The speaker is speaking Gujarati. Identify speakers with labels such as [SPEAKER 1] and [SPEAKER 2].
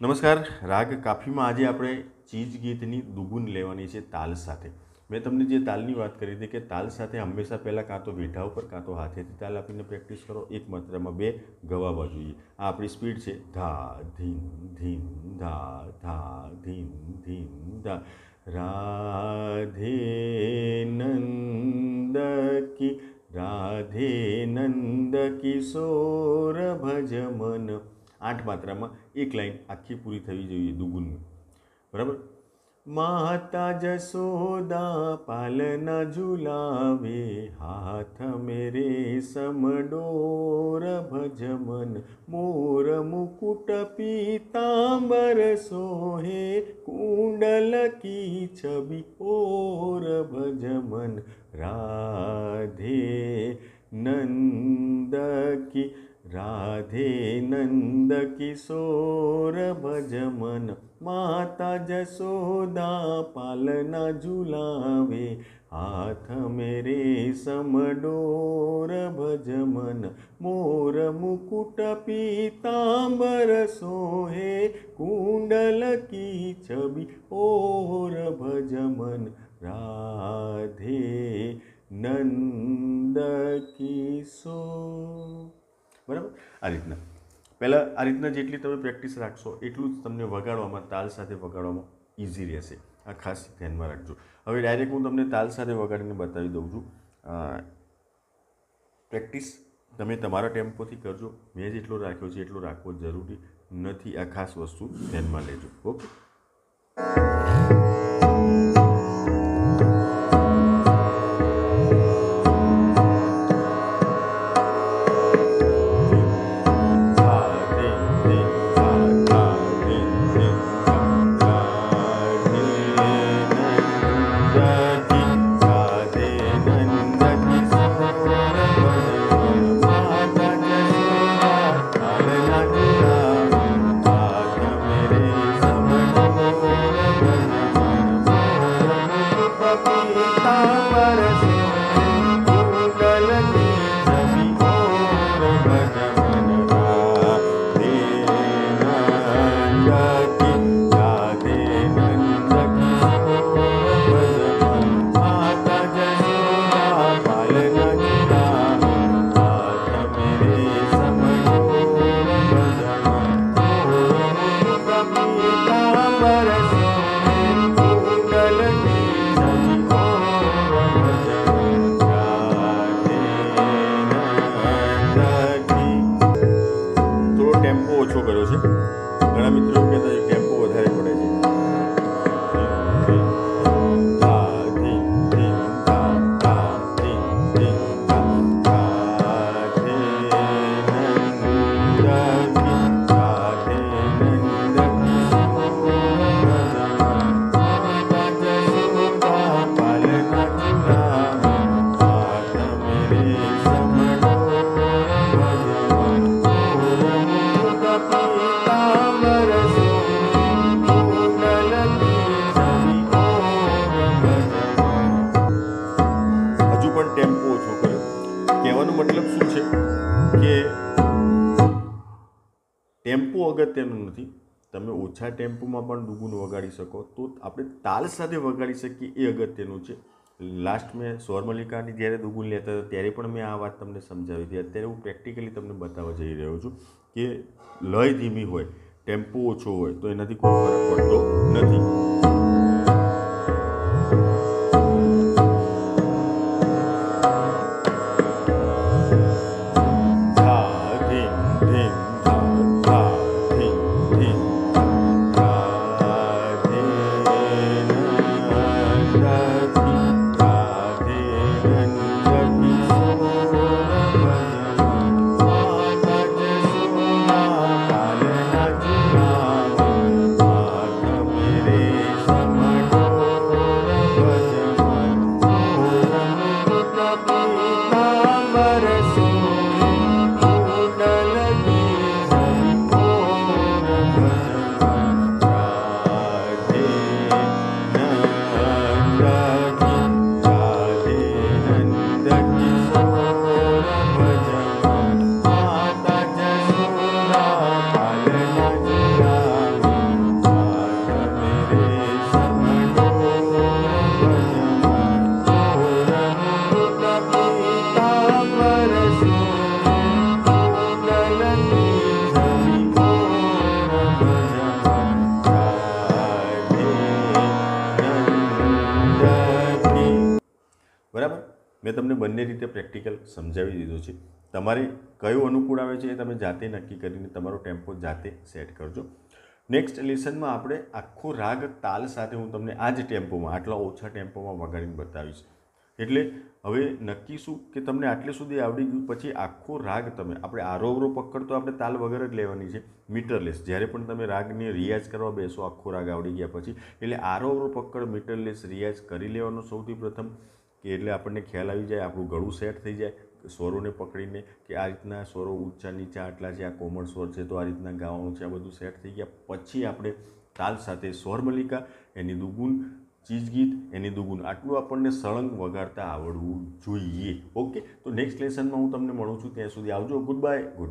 [SPEAKER 1] નમસ્કાર, રાગ કાફીમાં આજે આપણે ચીજ ગીતની દુગુન લેવાની છે તાલ સાથે. મેં તમને જે તાલની વાત કરી હતી કે તાલ સાથે હંમેશા પહેલાં કાં તો વેઢા ઉપર કાં તો હાથેથી તાલ આપીને પ્રેક્ટિસ કરો. એક માત્રામાં બે ગવાવા જોઈએ. આ આપણી સ્પીડ છે. ધા, ધીમ ધીમ, ધા ધા, ધીમ ધીમ, ધા. રાધે નંદ કી રાધે નંદ કિશોર ભજમન આઠ માત્રામાં એક લાઈન આખી પૂરી થવી જોઈએ દુગુનની બરાબર? માતા જશોદા પાલના ઝુલાવે, હાથ મેરે સમડોર ભજમન. મોર મુકુટ પીતાંબર સોહે, કુંડલ કી છબી ઓર ભજમન. રાધે નંદ કી राधे नन्द किशोर भजमन माता जसोदा पालना झुलावे हाथ मेरे समडोर भजमन मोर मुकुट पीताम्बर सोहे कुण्डल की छवि ओर भजमन। राधे नन्द किशोर આ રીતના. પહેલાં આ રીતના જેટલી તમે પ્રેક્ટિસ રાખશો, એટલું જ તમને વગાડવામાં, તાલ સાથે વગાડવામાં ઇઝી રહેશે. આ ખાસ ધ્યાનમાં રાખજો. હવે ડાયરેક્ટ હું તમને તાલ સાથે વગાડીને બતાવી દઉં છું. પ્રેક્ટિસ તમે તમારા ટેમ્પોથી કરજો. મેં જેટલો રાખ્યો છે એટલો રાખવો જરૂરી નથી. આ ખાસ વસ્તુ ધ્યાનમાં લેજો. ઓકે? કે ટેમ્પો અગત્યનું નથી, તમે ઓછા ટેમ્પોમાં પણ દુગુન વગાડી શકો. તો આપણે તાલ સાથે વગાડી શકીએ એ અગત્યનું છે. લાસ્ટ મેં સ્વરમલ્લિકાની જ્યારે દુગુન લેતા હતા, ત્યારે પણ મેં આ વાત તમને સમજાવી હતી. અત્યારે હું પ્રેક્ટિકલી તમને બતાવવા જઈ રહ્યો છું કે લય ધીમી હોય, ટેમ્પો ઓછો હોય, તો એનાથી કોઈ ફરક પડતો નથી. para sempre. તમને બંને રીતે પ્રેક્ટિકલ સમજાવી દીધું છે. તમારે કયું અનુકૂળ આવે છે એ તમે જાતે નક્કી કરીને તમારો ટેમ્પો જાતે સેટ કરજો. નેક્સ્ટ લેસનમાં આપણે આખો રાગ તાલ સાથે હું તમને આ જ ટેમ્પોમાં, આટલા ઓછા ટેમ્પોમાં વગાડીને બતાવીશ. એટલે હવે નક્કી શું કે તમને આટલે સુધી આવડી ગયું, પછી આખો રાગ તમે, આપણે આરોવરો પકડ તો આપણે તાલ વગર જ લેવાની છે, મીટરલેસ. જ્યારે પણ તમે રાગને રિયાઝ કરવા બેસો, આખો રાગ આવડી ગયા પછી, એટલે આરોવરો પકડ, મીટરલેસ રિયાઝ કરી લેવાનો સૌથી પ્રથમ કે એટલે આપણને ખ્યાલ આવી જાય, આપણું ગળું સેટ થઈ જાય સ્વરોને પકડીને કે આ રીતના સ્વરો ઊંચા, નીચા આટલા છે, આ કોમળ સ્વર છે, તો આ રીતના ગાવાનું છે, આ બધું સેટ થઈ ગયા. પછી આપણે તાલ સાથે સ્વરમલિકા, એની દુગુન ચીજ ગીત એની દુગુન આટલું આપણને સળંગ વગાડતા આવડવું જોઈએ. ઓકે? તો નેક્સ્ટ લેસનમાં હું તમને મળું છું. ત્યાં સુધી આવજો. Good bye good